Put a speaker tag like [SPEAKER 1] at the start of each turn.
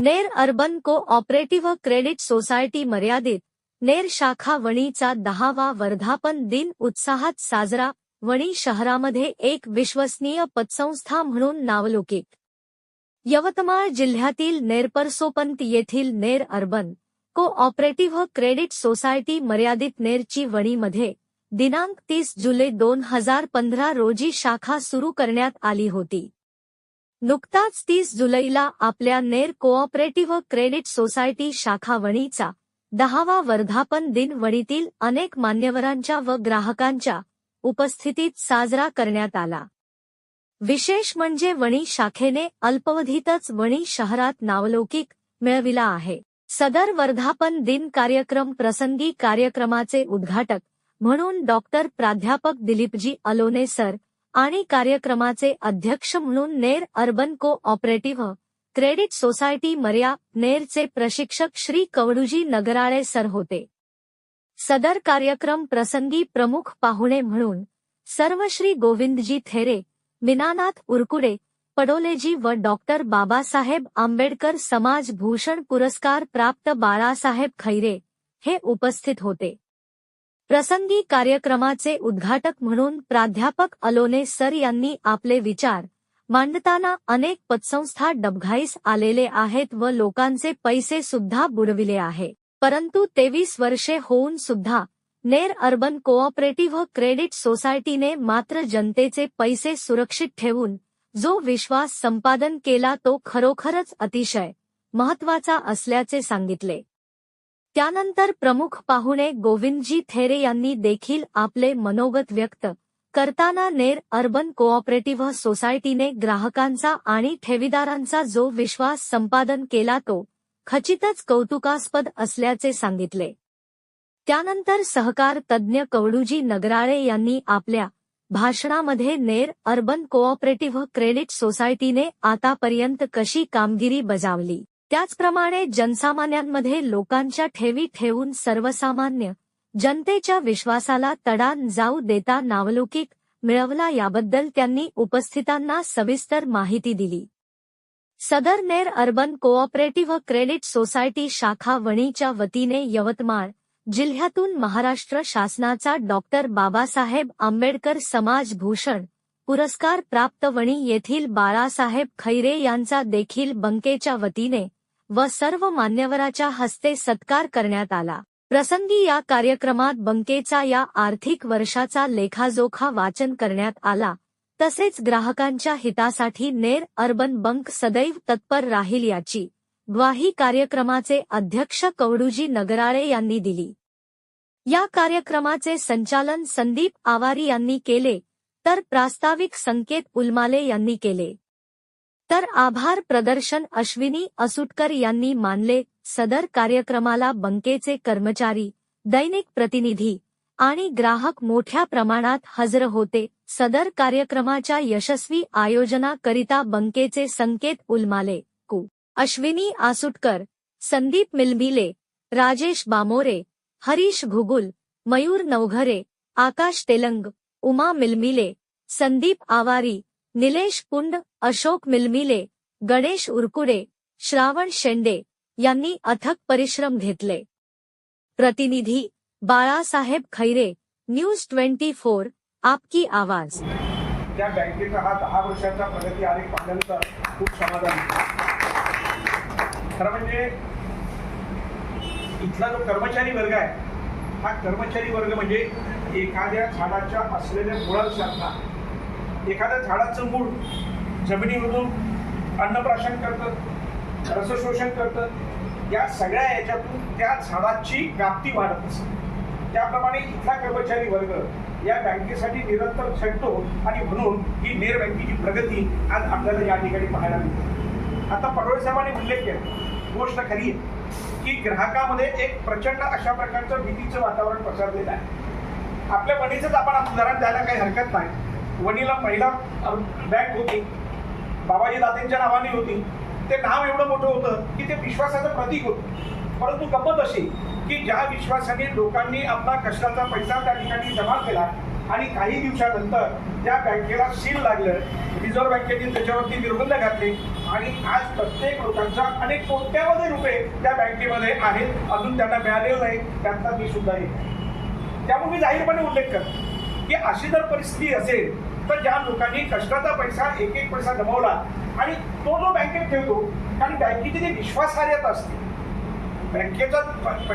[SPEAKER 1] Ner urban cooperative credit society मर्यादित. नेर शाखा वणीचा दहावा वर्धापन दिन उत्साहात साजरा वणी शहरामध्ये एक विश्वसनीय पतसंस्था म्हणून नावलौकिक. यवतमाळ जिल्ह्यातील नेरपरसोपंत येथील Ner urban cooperative credit society मर्यादित नेरची वणीमध्ये दिनांक तीस जुलै दोन हजार पंधरा रोजी शाखा सुरू करण्यात आली होती. नुकताच तीस जुलैला आपल्या नेर कोऑपरेटिव्ह क्रेडिट सोसायटी शाखा वणीचा दहावा वर्धापन दिन वणीतील अनेक मान्यवरांच्या व ग्राहकांच्या उपस्थितीत साजरा करण्यात आला. विशेष म्हणजे वणी शाखेने अल्पवधीतच वणी शहरात नावलौकिक मिळविला आहे. सदर वर्धापन दिन कार्यक्रम प्रसंगी कार्यक्रमाचे उद्घाटक म्हणून डॉक्टर प्राध्यापक दिलीपजी अलोने सर आणि कार्यक्रमाचे अध्यक्ष म्हणून Ner urban cooperative credit society मर्या नेरचे प्रशिक्षक श्री कवडूजी नगराळे सर होते. सदर कार्यक्रम प्रसंगी प्रमुख पाहुणे म्हणून सर्व श्री गोविंदजी थेरे मीनानाथ उरकुडे पडोलेजी व डॉक्टर बाबासाहेब आंबेडकर समाज भूषण पुरस्कार प्राप्त बाळासाहेब खैरे हे उपस्थित होते. प्रसंगी कार्यक्रमाचे उद्घाटक म्हणून प्राध्यापक अलोने सर यांनी आपले विचार मांडताना अनेक पतसंस्था डबघाईस आलेले आहेत व लोकांचे पैसे सुद्धा बुडविले आहे. परंतु तेवीस वर्षे होऊन सुद्धा नेर अर्बन कोऑपरेटिव्ह क्रेडिट सोसायटीने मात्र जनतेचे पैसे सुरक्षित ठेवून जो विश्वास संपादन केला तो खरोखरच अतिशय महत्त्वाचा असल्याचे सांगितले. त्यानंतर प्रमुख पाहुणे गोविंदजी थेरे यांनी देखील आपले मनोगत व्यक्त करताना नेर अर्बन कोऑपरेटिव्ह सोसायटीने ग्राहकांचा आणि ठेवीदारांचा जो विश्वास संपादन केला तो खचितच कौतुकास्पद असल्याचे सांगितले. त्यानंतर सहकार तज्ज्ञ कवडूजी नगराळे यांनी आपल्या भाषणामध्ये नेर अर्बन कोऑपरेटिव्ह क्रेडिट सोसायटीने आतापर्यंत कशी कामगिरी बजावली? त्याचप्रमाणे जनसामान्यांमध्ये लोकांच्या ठेवी ठेवून सर्वसामान्य जनतेच्या विश्वासाला तडान जाऊ देता नावलौकिक मिळवला याबद्दल त्यांनी उपस्थितांना सविस्तर माहिती दिली. सदर Ner urban cooperative credit society शाखा वणीच्या वतीने यवतमाळ जिल्ह्यातून महाराष्ट्र शासनाचा डॉक्टर बाबासाहेब आंबेडकर समाज भूषण पुरस्कार प्राप्त वणी येथील बाळासाहेब खैरे यांचा देखील बंकेच्या वतीने व सर्व मान्यवराच्या हस्ते सत्कार करण्यात आला. प्रसंगी या कार्यक्रमात बंकेचा या आर्थिक वर्षाचा लेखाजोखा वाचन करण्यात आला. तसेच ग्राहकांच्या हितासाठी नेर अर्बन बंक सदैव तत्पर राहील याची ग्वाही कार्यक्रमाचे अध्यक्ष कवडूजी नगराळे यांनी दिली. या कार्यक्रमाचे संचालन संदीप आवारी यांनी केले तर प्रास्ताविक संकेत उलमाले यांनी केले. तर आभार प्रदर्शन अश्विनी असुटकर यांनी मानले सदर कार्यक्रमाला बंकेचे कर्मचारी दैनिक प्रतिनिधी आणि ग्राहक मोठ्या प्रमाणात हजर होते. सदर कार्यक्रमाच्या यशस्वी आयोजनाकरिता बंकेचे संकेत उलमाले कु. अश्विनी आसुटकर संदीप मिलमिले राजेश बामोरे हरीश घुगुल मयूर नवघरे आकाश तेलंग उमा मिलमिले संदीप आवारी निलेश कुंड अशोक मिलमिले गणेश उरकुडे श्रावण शेंडे यांनी अथक परिश्रम घेतले. प्रतिनिधी Balasaheb Khaire news twenty four आपकी आवाज.
[SPEAKER 2] त्या बँकेचा हा दहा वर्षाचा प्रगती आलेख पाहिल्यानंतर खूप समाधान खरं म्हणजे इथला जो कर्मचारी वर्ग आहे हा कर्मचारी वर्ग म्हणजे एखाद्या झाडाच्या असलेल्या मुळांसारखा. एखाद्या झाडाचं मूळ जमिनीमधून अन्नप्राशन करतं रसशोषण करतं या सगळ्या याच्यातून त्या झाडाची व्याप्ती वाढत असते. त्याप्रमाणे इथला कर्मचारी वर्ग या बँकेसाठी निरंतर झटतो आणि म्हणून ही नेर बँकेची प्रगती आज आपल्याला या ठिकाणी पाहायला मिळते. आता पडोळे साहेबांनी उल्लेख केला. गोष्ट खरी आहे की ग्राहकामध्ये एक प्रचंड अशा प्रकारचं भीतीचं वातावरण पसरलेलं आहे. आपल्या मनीचंच आपण उदाहरण द्यायला काही हरकत नाही. वणीला पहिला बँक होती. बाबाजी दादेंच्या नावाने होती. ते नाव एवढं मोठं होतं की ते विश्वासाचं प्रतीक होतं. परंतु गंमत अशी की ज्या विश्वासाने लोकांनी आपला कष्टाचा पैसा त्या ठिकाणी जमा केला आणि काही दिवसानंतर त्या बँकेला सील लागलं रिझर्व्ह बँकेने त्याच्यावरती निर्बंध घातले आणि आज प्रत्येक लोकांचा अनेक कोट्यावधी रुपये त्या बँकेमध्ये आहेत. अजून त्यांना मिळालेलं नाही. त्यांचा मी सुद्धा एक. त्यामुळे मी जाहीरपणे उल्लेख करतो. की अशी जर परिस्थिती असेल तर ज्या लोकांनी कष्टाचा पैसा एक एक पैसा गमावला आणि तो जो बँकेत ठेवतो कारण बँकेची जी विश्वासार्हता असते बँकेचा पहिला